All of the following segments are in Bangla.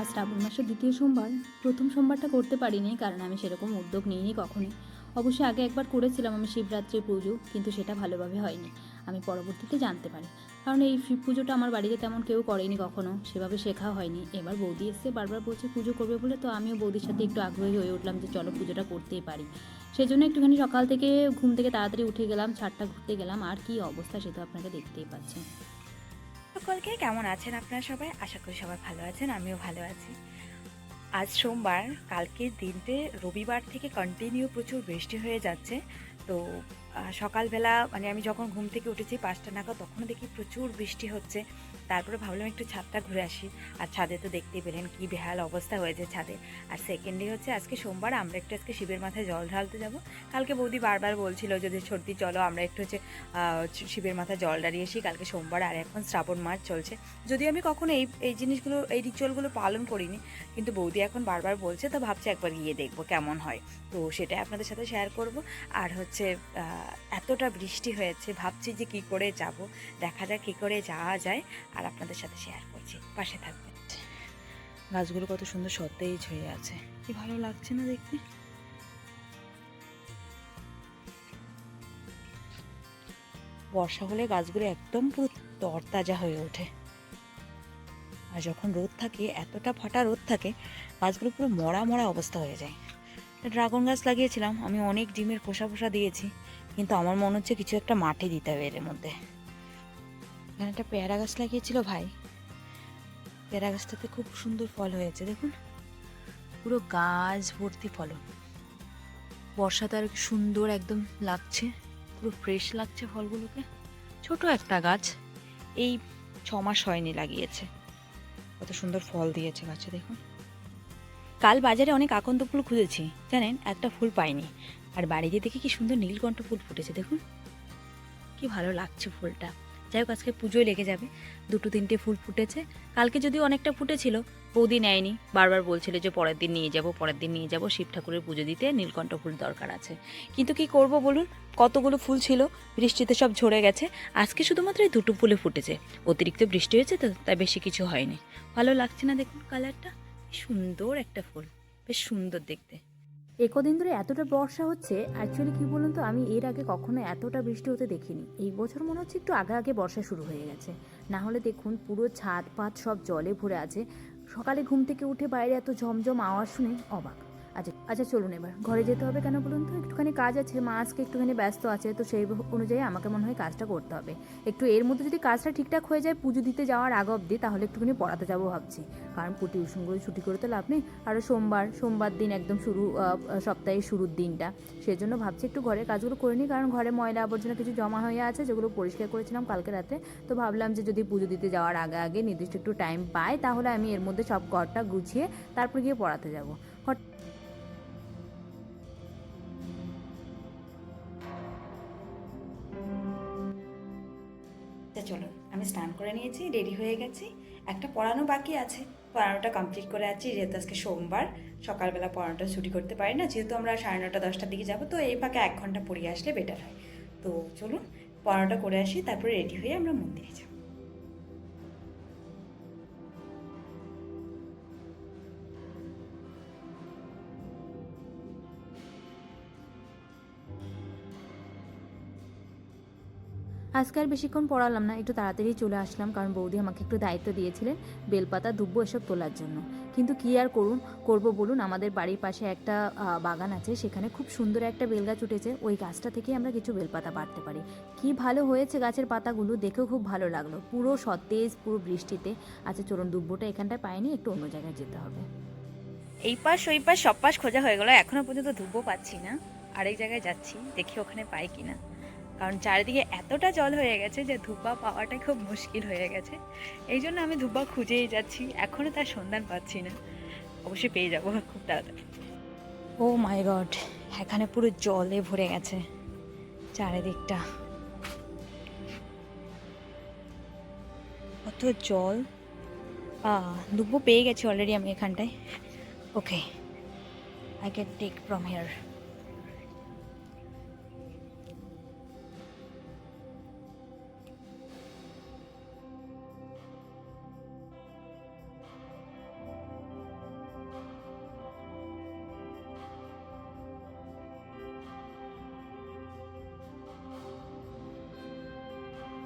আজ শ্রাবণ মাসের দ্বিতীয় সোমবার, প্রথম সোমবারটা করতে পারিনি কারণ আমি সেরকম উদ্যোগ নিইনি কখনোই। অবশ্যই আগে একবার করেছিলাম আমি শিবরাত্রি পুজো, কিন্তু সেটা ভালোভাবে হয়নি। আমি পরবর্তীতে জানতে পারি। কারণ এই শিব পুজোটা আমার বাড়িতে তেমন কেউ করেনি কখনো, সেভাবে শেখা হয়নি। এবার বৌদি এসে বারবার বলছে, পুজো করবে বলে? তো আমিও বৌদির সাথে একটু আগ্রহী হয়ে উঠলাম যে চলো পুজোটা করতেই পারি। সেই জন্য একটুখানি সকাল থেকে ঘুম থেকে তাড়াতাড়ি উঠে গেলাম, ছাদটা ঘুরতে গেলাম। আর কি অবস্থা সে তো আপনাকে দেখতেই পাচ্ছেন। সকলকে কেমন আছেন আপনারা সবাই? আশা করি সবাই ভালো আছেন, আমিও ভালো আছি। আজ সোমবার, কালকের দিনতে রবিবার থেকে কন্টিনিউ প্রচুর বৃষ্টি হয়ে যাচ্ছে। তো সকালবেলা মানে আমি যখন ঘুম থেকে উঠেছি পাঁচটা নাগাদ, তখন দেখি প্রচুর বৃষ্টি হচ্ছে। তারপরে ভাবলাম একটু ছাদটা ঘুরে আসি। আর ছাদে তো দেখতেই পেলেন কি বেহাল অবস্থা হয়েছে ছাদে। আর সেকেন্ডলি হচ্ছে আজকে সোমবার, আমরা একটু আজকে শিবের মাথায় জল ঢালতে যাব। কালকে বৌদি বারবার বলছিল যদি সর্দি, চলো আমরা একটু হচ্ছে শিবের মাথায় জল দাঁড়িয়ে আসি। কালকে সোমবার আর এখন শ্রাবণ মাস চলছে। যদিও আমি কখনো এই এই জিনিসগুলো, এই রিচুয়ালগুলো পালন করিনি, কিন্তু বৌদি এখন বারবার বলছে, তো ভাবছি একবার গিয়ে দেখব কেমন হয়। তো সেটাই আপনাদের সাথে শেয়ার করব। আর হচ্ছে এতটা বৃষ্টি হয়েছে, ভাবছি যে কি করে যাব। দেখা যাক কী করে যাওয়া যায়। আর আপনাদের সাথে শেয়ার করছি। পাশে থাকবেন। গাছগুলো কত সুন্দর সতেজ হয়ে আছে। কি ভালো লাগছে না দেখতে? বর্ষা হলে গাছগুলো একদম পুরো তরতাজা হয়ে ওঠে। আর যখন রোদ থাকে, এতটা ফাটা রোদ থাকে, গাছগুলো পুরো মরা মরা অবস্থা হয়ে যায়। ড্রাগন গাছ লাগিয়েছিলাম। আমি অনেক ডিমের খোসা ফোসা দিয়েছি। কিন্তু আমার মনে হচ্ছে কিছু একটা মাটি দিতে হবে এর মধ্যে। এখানে একটা পেয়ারা গাছ লাগিয়েছিল ভাই। পেয়ারা গাছটাতে খুব সুন্দর ফল হয়েছে, দেখুন। পুরো গাছ ভর্তি ফলন। বর্ষাতে আর সুন্দর একদম লাগছে, পুরো ফ্রেশ লাগছে ফলগুলোকে। ছোট একটা গাছ, এই ছ মাস হয়নি লাগিয়েছে। কত সুন্দর ফল দিয়েছে গাছে, দেখুন। কাল বাজারে অনেক আকন্দ ফুল খুঁজেছি, জানেন? একটা ফুল পাইনি। আর বাড়িতে দেখি কি সুন্দর নীলকণ্ঠ ফুল ফুটেছে, দেখুন। কি ভালো লাগছে ফুলটা। যাই হোক, আজকে পুজোয় লেগে যাবে। দুটো তিনটে ফুল ফুটেছে। কালকে যদিও অনেকটা ফুটেছিল, বৌদি নেয়নি। বারবার বলছিল যে পরের দিন নিয়ে যাব, পরের দিন নিয়ে যাব। শিব ঠাকুরের পুজো দিতে নীলকণ্ঠ ফুল দরকার আছে। কিন্তু কি করব বলুন? কতগুলো ফুল ছিল, বৃষ্টিতে সব ঝরে গেছে। আজকে শুধুমাত্র এই দুটো ফুলে ফুটেছে। অতিরিক্ত বৃষ্টি হয়েছে তো, তাই বেশি কিছু হয়নি। ভালো লাগছে না দেখুন কালারটা সুন্দর একটা ফুল। বেশ সুন্দর দেখতে। একদিন ধরে এতটা বর্ষা হচ্ছে অ্যাকচুয়ালি কি বলুন তো, আমি এর আগে কখনো এতটা বৃষ্টি হতে দেখিনি। এই বছর মনে হচ্ছে একটু আগে আগে বর্ষা শুরু হয়ে গেছে। না হলে দেখুন, পুরো ছাদ পাত সব জলে ভরে আছে। সকালে ঘুম থেকে উঠে বাইরে এত ঝমঝম আওয়াজ শুনে অবাক। আচ্ছা আচ্ছা চলুন এবার। ঘরে যেতে হবে কেন বলুন তো? একটুখানি কাজ আছে মা আজকে একটুখানি ব্যস্ত আছে, তো সেই অনুযায়ী আমাকে মনে হয় কাজটা করতে হবে। একটু এর মধ্যে যদি কাজটা ঠিকঠাক হয়ে যায়, পুজো দিতে যাওয়ার আগ অবধি, তাহলে একটুখানি পড়াতে যাব ভাবছি। কারণ টিউশনগুলো ছুটি করে তো লাভ নেই। আর সোমবার সোমবার দিন একদম শুরু সপ্তাহের শুরুর দিনটা। সেই জন্য ভাবছি একটু ঘরের কাজগুলো করে নিই, কারণ ঘরে ময়লা আবর্জনা কিছু জমা হয়ে আছে, যেগুলো পরিষ্কার করেছিলাম কালকে রাতে তো ভাবলাম যে যদি পুজো দিতে যাওয়ার আগে আগে নির্দিষ্ট একটু টাইম পাই, তাহলে আমি এর মধ্যে সব ঘরটা গুছিয়ে তারপর গিয়ে পড়াতে যাব। হট- নিয়েছি রেডি হয়ে গেছি। একটা পড়ানো বাকি আছে। পড়ানোটা কমপ্লিট করে আছি। যেহেতু আজকে সোমবার, সকালবেলা পড়ানোটা ছুটি করতে পারি না। যেহেতু আমরা সাড়ে নটা, দশটার দিকে যাব, তো এই ফাঁকে এক ঘণ্টা পড়িয়ে আসলে বেটার হয়। তো চলুন, পড়ানোটা করে আসি, তারপরে রেডি হয়ে আমরা মন্দিরে যাব। আজকে আর বেশিক্ষণ পড়ালাম না, একটু তাড়াতাড়ি চলে আসলাম কারণ বৌদি আমাকে একটু দায়িত্ব দিয়েছিলেন বেলপাতা দুব্বো এসব তোলার জন্য। কিন্তু কি আর করুন, করব বলুন, আমাদের বাড়ির পাশে একটা বাগান আছে, সেখানে খুব সুন্দর একটা বেলগাছ উঠেছে, ওই গাছটা থেকে আমরা কিছু বেলপাতা পাড়তে পারি। কি ভালো হয়েছে গাছের পাতাগুলো, দেখেও খুব ভালো লাগল। পুরো সতেজ, পুরো বৃষ্টিতে। আচ্ছা চলুন, দুব্বোটা এখানটায় পাইনি, একটু অন্য জায়গায় যেতে হবে। এই পাশ, ওই পাশ, সব পাশ খোঁজা হয়ে গেলো, এখনও পর্যন্ত ধুবো পাচ্ছি না। আরেক জায়গায় যাচ্ছি, দেখি ওখানে পাই কিনা। কারণ চারিদিকে এতটা জল হয়ে গেছে যে ধুব্বা পাওয়াটা খুব মুশকিল হয়ে গেছে। এই জন্য আমি ধুব্বা খুঁজেই যাচ্ছি এখনও তার সন্ধান পাচ্ছি না। অবশ্যই পেয়ে যাব খুব তাড়াতাড়ি। ও মাই গড, এখানে পুরো জলে ভরে গেছে চারিদিকটা। কত জল? দুব্বো পেয়ে গেছি অলরেডি আমি এখানটায়। Okay I can take from here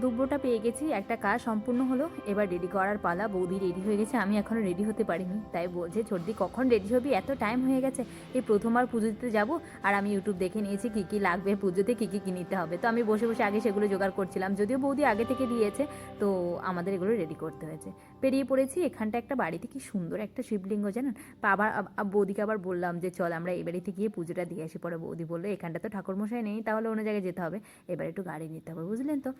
দুব্বটা পেয়ে গেছি, একটা কাজ সম্পূর্ণ হলো, এবার রেডি করার পালা, বৌদি রেডি হয়ে গেছে, আমি এখনও রেডি হতে পারিনি। তাই বলছে ছোটদি কখন রেডি হবি? এত টাইম হয়ে গেছে। এই প্রথমবার পুজো দিতে যাব, আর আমি ইউটিউব দেখে নিয়েছি কী কী লাগবে পুজোতে, কী কী কিনতে হবে। তো আমি বসে বসে আগে সেগুলো জোগাড় করছিলাম, যদিও বৌদি আগে থেকে দিয়েছে, তো আমাদের এগুলো রেডি করতে হয়েছে। পেরিয়ে পড়েছি, এখানটা একটা বাড়িতে কি সুন্দর একটা শিবলিঙ্গ, জানেন? আবার, আব- আব- বৌদিকে আবার বললাম যে, চল, আমরা এই বাড়িতে গিয়ে পুজোটা দিয়ে আসি। পরে বৌদি বলল, এখানটা তো ঠাকুরমশাই নেই, তাহলে অন্য জায়গায় যেতে হবে। এবার একটু গাড়ি নিতে হবে, বুঝলেন তো?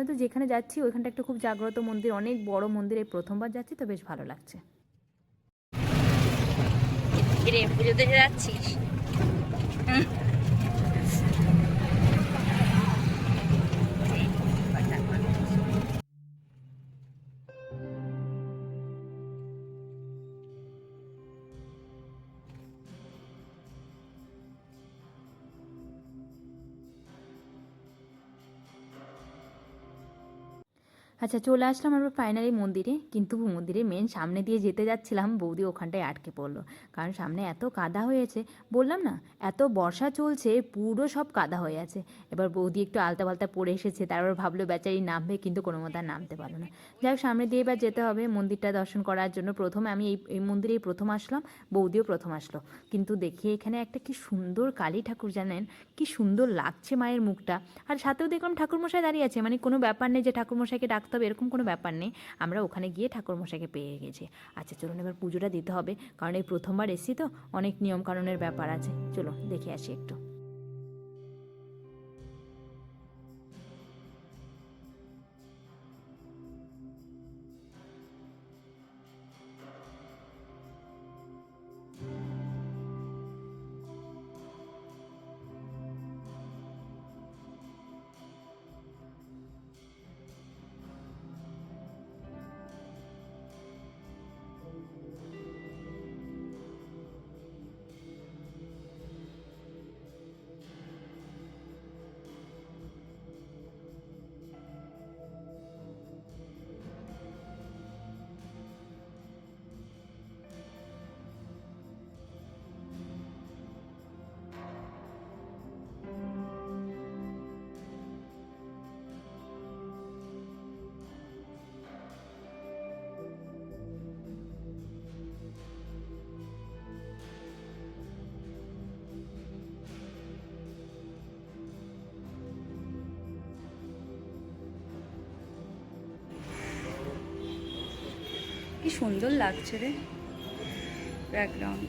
কেননা তো যেখানে যাচ্ছি, ওইখানটা একটা খুব জাগ্রত মন্দির। অনেক বড় মন্দির, এই প্রথমবার যাচ্ছি তো বেশ ভালো লাগছে। পুজোতে যাচ্ছিস? আচ্ছা চলে আসলাম আমরা ফাইনালি মন্দিরে। কিন্তু মন্দিরের মেন সামনে দিয়ে যেতে যাচ্ছিলাম, বৌদি ওখানটায় আটকে পড়ল। কারণ সামনে এত কাদা হয়েছে বললাম না, এত বর্ষা চলছে, পুরো সব কাদা হয়ে আছে। এবার বৌদি একটু আলতা পালতা পড়ে এসেছে তারপর ভাবলো, বেচারি নামবে, কিন্তু কোনো মতো নামতে পারল না। যাই হোক, সামনে দিয়ে এবার যেতে হবে মন্দিরটা দর্শন করার জন্য। প্রথমে আমি এই এই মন্দিরেই প্রথম আসলাম, বৌদিও প্রথম আসলো। কিন্তু দেখি এখানে একটা কি সুন্দর কালী ঠাকুর জানেন? কি সুন্দর লাগছে মায়ের মুখটা। আর সাথেও দেখলাম ঠাকুরমশাই দাঁড়িয়ে আছে। মানে কোনো ব্যাপার নেই যে ঠাকুরমশাইকে ডাকতে হবে এরকম কোনো ব্যাপার নেই। আমরা ওখানে গিয়ে ঠাকুরমশাইকে পেয়ে গেছি। আচ্ছা চলুন এবার পুজোটা দিতে হবে। কারণ এই প্রথমবার এসেছি তো, অনেক নিয়ম কানুনের ব্যাপার আছে। চলো দেখে আসি একটু। কি সুন্দর লাগছে রে ব্যাকগ্রাউন্ড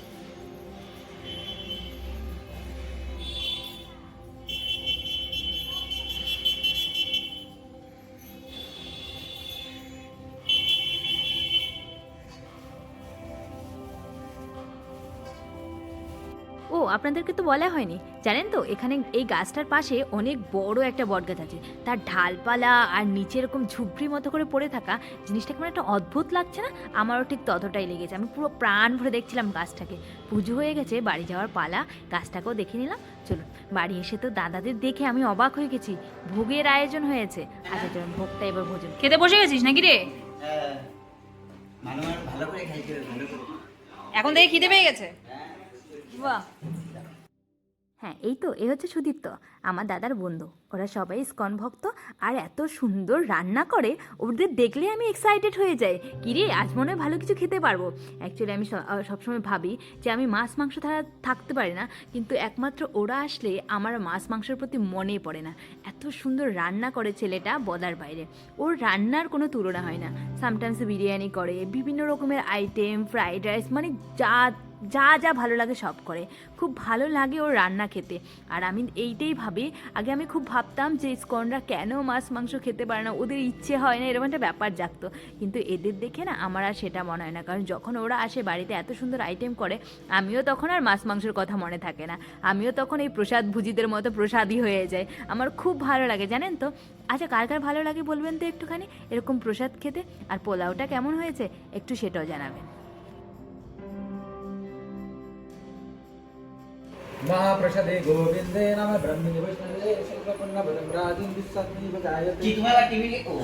আপনাদেরকে তো বলা হয়নি। জানেন তো এখানে এই গাছটার পাশে অনেক বড় একটা বট গাছ আছে। তার ঢালপালা আর নিচে এরকম ঝুপড়ি মতো করে পড়ে থাকা জিনিসটা কেমন একটা অদ্ভুত লাগছে না? আমারও ঠিক ততটাই লেগেছে। আমি পুরো প্রাণ ভরে দেখছিলাম গাছটাকে। পুজো হয়ে গেছে বাড়ি যাওয়ার পালা গাছটাকেও দেখে নিলাম। চলুন বাড়ি এসে তো দাদাদের দেখে আমি অবাক হয়ে গেছি। ভোগের আয়োজন হয়েছে। আচ্ছা চলুন ভোগটা এবার ভোজন। খেতে বসে গেছিস নাকি রে? হ্যাঁ ভালো করে এখন দেখে খিদে পেয়ে গেছে? বাহ। হ্যাঁ এই তো এ হচ্ছে সুদীপ্ত, আমার দাদার বন্ধু। ওরা সবাই স্কন ভক্ত, আর এত সুন্দর রান্না করে, ওদের দেখলে আমি এক্সাইটেড হয়ে যাই। কিরে, আজ মনে হয় ভালো কিছু খেতে পারব। অ্যাকচুয়ালি আমি সবসময় ভাবি যে আমি মাছ মাংস ছাড়া থাকতে পারি না, কিন্তু একমাত্র ওরা আসলে আমার মাছ মাংসের প্রতি মনে পড়ে না। এত সুন্দর রান্না করে ছেলেটা বদার বাইরে। ওর রান্নার কোনো তুলনা হয় না। সামটাইমস বিরিয়ানি করে, বিভিন্ন রকমের আইটেম ফ্রাইড রাইস মানে যা যা যা ভালো লাগে সব করে। খুব ভালো লাগে ওর রান্না খেতে। আর আমি এইটাই ভাবি, আগে আমি খুব ভাবতাম যে স্কনরা কেন মাছ, মাংস খেতে পারে না, ওদের ইচ্ছে হয় না, এরকম একটা ব্যাপার জাগতো। কিন্তু এদের দেখে না আমার আর সেটা মনে হয় না। কারণ যখন ওরা আসে বাড়িতে এত সুন্দর আইটেম করে, আমিও তখন আর মাছ, মাংসের কথা মনে থাকে না। আমিও তখন এই প্রসাদ ভুজিদের মতো প্রসাদই হয়ে যায় আমার খুব ভালো লাগে, জানেন তো? আচ্ছা কার কার ভালো লাগে বলবেন তো একটুখানি? এরকম প্রসাদ খেতে? আর পোলাওটা কেমন হয়েছে? একটু সেটাও জানাবেন। महाप्रसादे गोविन्दे नम ब्रह्मणि वैष्णवे शङ्करपुण्यपदं राजिं विस्सन्निव কি जायते তুমি আবার টিভি ও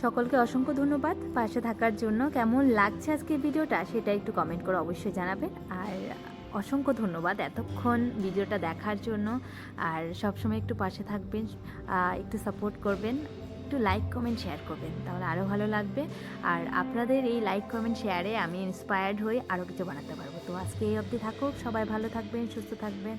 সকলকে অসংখ্য ধন্যবাদ পাশে থাকার জন্য কেমন লাগছে আজকে ভিডিওটা সেটা একটু কমেন্ট করে অবশ্যই জানাবেন আর অসংখ্য ধন্যবাদ এতক্ষণ ভিডিওটা দেখার জন্য। আর সবসময় একটু পাশে থাকবেন একটু সাপোর্ট করবেন, একটু লাইক কমেন্ট শেয়ার করবেন, তাহলে আরও ভালো লাগবে। আর আপনাদের এই লাইক কমেন্ট শেয়ারে আমি ইন্সপায়ার্ড হয়ে আরও কিছু বানাতে পারব। তো আজকে এই অবধি থাকুক, সবাই ভালো থাকবেন, সুস্থ থাকবেন।